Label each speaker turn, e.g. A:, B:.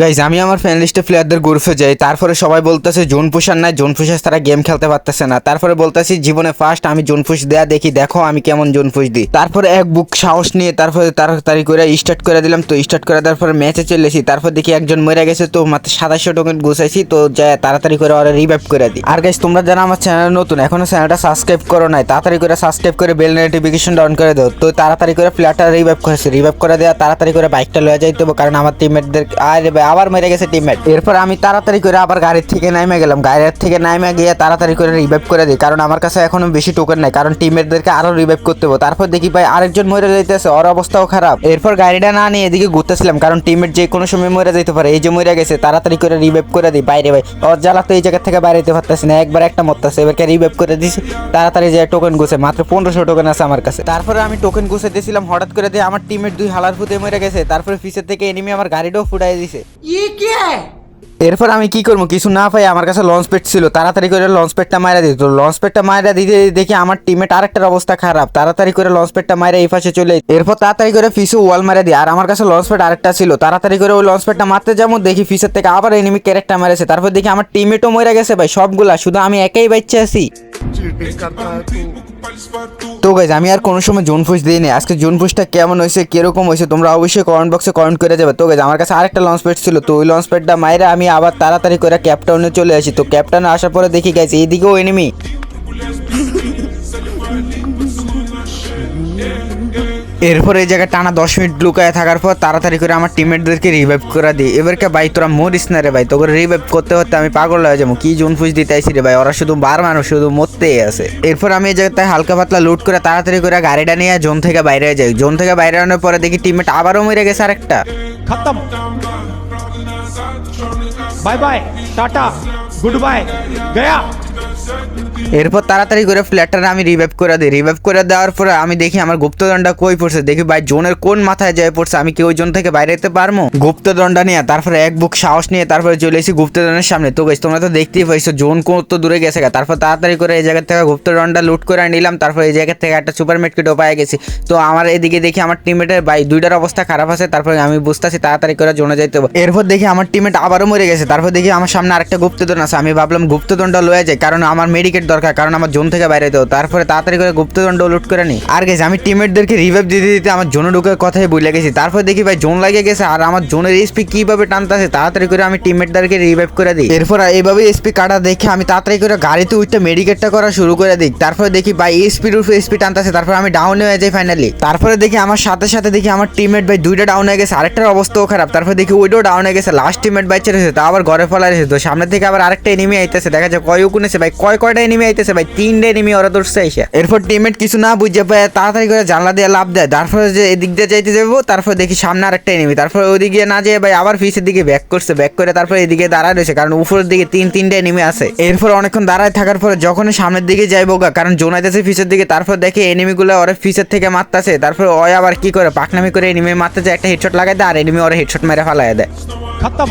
A: Guys আমি আমার fan লিস্টে প্লেয়ারদের গ্রুপে যাই, তারপরে সবাই বলতেছে জোন পুষার নাই জোন পুষার তারা গেম খেলতে পারতেছে না। তারপরে বলতেছি, জীবনে ফার্স্ট আমি জোন পুষ দেয়া দেখি, দেখো আমি কেমন জোন পুষ দিই। তারপরে এক বুক সাহস নিয়ে তারপরে তাড়াতাড়ি করে স্টার্ট করে দিলাম। তো স্টার্ট করে দেওয়ার পরে ম্যাচে চলেছি তারপর দেখি একজন মরে গেছে, তো মাত্র সাতাশশো টোকেন গুছাইছি, তো যা তাড়াতাড়ি করে ওরা রিভাইভ করে দিই। আর গাইজ তোমরা যারা আমার চ্যানেল নতুন, এখনও চ্যানেলটা সাবস্ক্রাইব করো নাই, তাড়াতাড়ি করে সাবস্ক্রাইব করে বেল নোটিফিকেশন ডাউন করে দাও। তো তাড়াতাড়ি করে প্লেয়ারটা রিভাইভ করেছে। রিভাইভ করে দেওয়া, তাড়াতাড়ি করে বাইকটা লয়ে যাইতে হবে, কারণ আমার টিমমেটদের আরে আবার মেরে গেছে টিমমেট এরপর আমি তাড়াতাড়ি করে আবার গাড়ির থেকে নামে গেলাম। গাড়ির থেকে নামে গিয়ে তাড়াতাড়ি করে রিভাইভ করে দিই। কারণ আমার কাছে এখনও বেশি টোকেন নাই। কারণ টিমমেটদেরকে আরও রিভাইভ করতে হবে। তারপর দেখি ভাই আরেকজন মরে যাইতেছে। ওর অবস্থাও খারাপ। এরপর গাড়িটা না নিয়ে এদিকে ঘুরতেছিলাম। কারণ টিমমেট যে কোনো সময় মরে যেতে পারে। এই যে মরে গেছে, তাড়াতাড়ি করে রিভাইভ করে দিই। বাইরে ভাই, ওর জ্বালা তো এই জায়গা থেকে বাইরে যেতে পারতেছি না। একবার একটা মরতেছে এবারকে রিভাইভ করে দিছি। তাড়াতাড়ি যে টোকেন গুছে। মাত্র পনেরোশো টোকেন আছে আমার কাছে। তারপরে আমি টোকেন গুছে দিয়েছিলাম। হঠাৎ করে দিয়ে আমার টিমের দুই হালার ফুতে মরে গেছে। তারপরে পিছের থেকে এনিমি আমার গাড়িটাও ফুটাই দিছে। এরপর আমি কি করব? কিছু না পাই আমার কাছে লঞ্চ পেট ছিল। তাড়াতাড়ি করে লঞ্চ পেটটা মায়েরা দিত। লঞ্চ পেটটা মায়েরা দিতে দেখি আমার টিমের আরেকটা অবস্থা খারাপ। তাড়াতাড়ি করে লঞ্চ পেটটা মায়েরা এই পাশে চলে এরপর তাড়াতাড়ি করে পিছু ওয়াল মারা দিই। আর আমার কাছে লঞ্চ পেট আরেকটা ছিল। তাড়াতাড়ি করে ওই লঞ্চ পেটটা মারতে যাব, দেখি ফিসের থেকে আবার এনিমি ক্যারেক্টার মারেছে। তারপর দেখি আমার টিমেটও মরে গেছে ভাই, সবগুলা। শুধু আমি একাই বাচ্চা আছি। তো গাইজ আমি আর কোনো সময় জোন ফুস দিইনি। আজকে জোন ফুসটা কেমন হয়েছে, কীরকম হয়েছে, তোমরা অবশ্যই কমেন্ট বক্সে কমেন্ট করে যাবে। তো গাইজ আমার কাছে আরেকটা লঞ্চ প্যাড ছিল, তো ওই লঞ্চ প্যাডটা মাইরে আমি আবার তাড়াতাড়ি করে ক্যাপটাউনে চলে আসি। তো ক্যাপটাউনে আসার পরে দেখি গাইজ এইদিকেও এনিমি এরপর এই জায়গায় টানা দশ মিনিট লুকায় থাকার পর তাড়াতাড়ি করে আমার টিমমেটদেরকে রিভাইভ করে দিই। এবারকে ভাই, তোরা মরিস না রে ভাই, তোকে রিভাইভ করতে করতে আমি পাগল হয়ে যাব। কি জুন ফুজ দিতে আইসি রে ভাই, ওরা শুধু বার মানুষ, শুধু মরতেই আছে। এরপর আমি এই জায়গায় হালকা পাতলা লুট করে তাড়াতাড়ি করে গাড়িটা নিয়ে জোন থেকে বাইরে যাই। জোন থেকে বাইরে আনার পরে দেখি টিমমেট আবারও মরে গেছে আরেকটা।
B: খতম। Bye bye tata good bye গয়া
A: এরপর তাড়াতাড়ি করে ফ্ল্যাটটা আমি রিভাইভ করে দিই। রিভাইভ করে দেওয়ার পরে আমি দেখি আমার গুপ্তদণ্ডটা কই পড়ছে? দেখি ভাই জোনের কোন মাথায় যায় পড়ছে? আমি কি ওই জোন থেকে বাইরে যেতে পারব? গুপ্তদণ্ডা নিয়ে তারপরে এক বুক সাহস নিয়ে তারপরে চলে এসেছি গুপ্তদণ্ডের সামনে। তো গেছি তোমরা তো দেখতেই পাইছো, জোন কত দূরে গেছে। তারপর তাড়াতাড়ি করে এই জায়গা থেকে গুপ্তদণ্ডা লুট করে নিলাম। তারপর এই জায়গা থেকে একটা সুপার মেটকিটও পাই গেছি। তো আমার এদিকে দেখি আমার টিমেটের ভাই, দুইটার অবস্থা খারাপ আছে। তারপরে আমি বুঝতেছি তাড়াতাড়ি করে জোনে যাইতে হবে। এরপর দেখি আমার টিমেট আবারও মরে গেছে। তারপর দেখি আমার সামনে আরেকটা গুপ্তদণ্ড আছে। আমি ভাবলাম গুপ্তদণ্ড লয়ে যায় কারণ আমার মেডিকেট দরকার, কারণ আমার জোন থেকে বাইরে দেবো তারপরে তাড়াতাড়ি করে গুপ্তদণ্ড লুট করে নিই আর গেছি, আমি টিমেটদেরকে রিভাইভ দিতে দিতে আমার জোনে ঢুকার কথাই ভুলে গেছি। তারপর দেখি ভাই, জোন লাগে গেছে, আর আমার জোনের এসপি কীভাবে টানতেছে, তাড়াতাড়ি করে আমি টিমমেটদেরকে রিভাইভ করে দিই। এরপর এইভাবে এসপি কাটা দেখে আমি তাড়াতাড়ি করে গাড়িতে উঠতে মেডিকেটটা করা শুরু করে দিই। তারপরে দেখি ভাই এসপির উপরে এসপি টানতেছে, তারপর আমি ডাউন হয়ে যাই ফাইনালি তারপরে দেখি আমার সাথে সাথে দেখি আমার টিমমেট ভাই দুইটা ডাউন হয়ে গেছে, আরেকটার অবস্থাও খারাপ। তারপর দেখি ওইটাও ডাউন হয়ে গেছে লাস্ট টিমমেট বাইচে রয়েছে তা আবার ঘরে ফেলা তো সামনে থেকে আবার আরেকটা এনিমি আইতেছে, দেখা যায় কয় উকুনেছে ভাই। কয় কয়টা এনিমি আইতেছে ভাই তিনটে এনিমি ওরা ধরছে আইসা। এরপর টিমমেট কিছু না বুঝে পায় তাড়াতাড়ি করে জানলা দিয়ে লাভ দেয়। তারপর যে এদিক দিয়ে যাইতে যাব তারপর দেখি সামনে আরেকটা এনিমি তারপর ওদিকে না যেয়ে ভাই আবার ফিসের দিকে ব্যাক করছে। ব্যাক করে তারপর এদিকে দাঁড়ায় রয়েছে কারণ উপরের দিকে তিন তিনটে এনিমি আছে। এরপর অনেকক্ষণ দাঁড়ায় থাকার পরে যখন সামনের দিকে যাই গা কারণ জোনাইতেছে ফিসের দিকে তারপর দেখে এনিমিগুলো ওরা ফিসের থেকে মারতেছে। তারপর ওই আবার কি করে পাকনামি করে এনিমি মারতে যায় একটা হেডশট লাগাই দেয় আর এনিমি ওরা হেডশট মেরে ফেলায় দেয়।
B: খতম।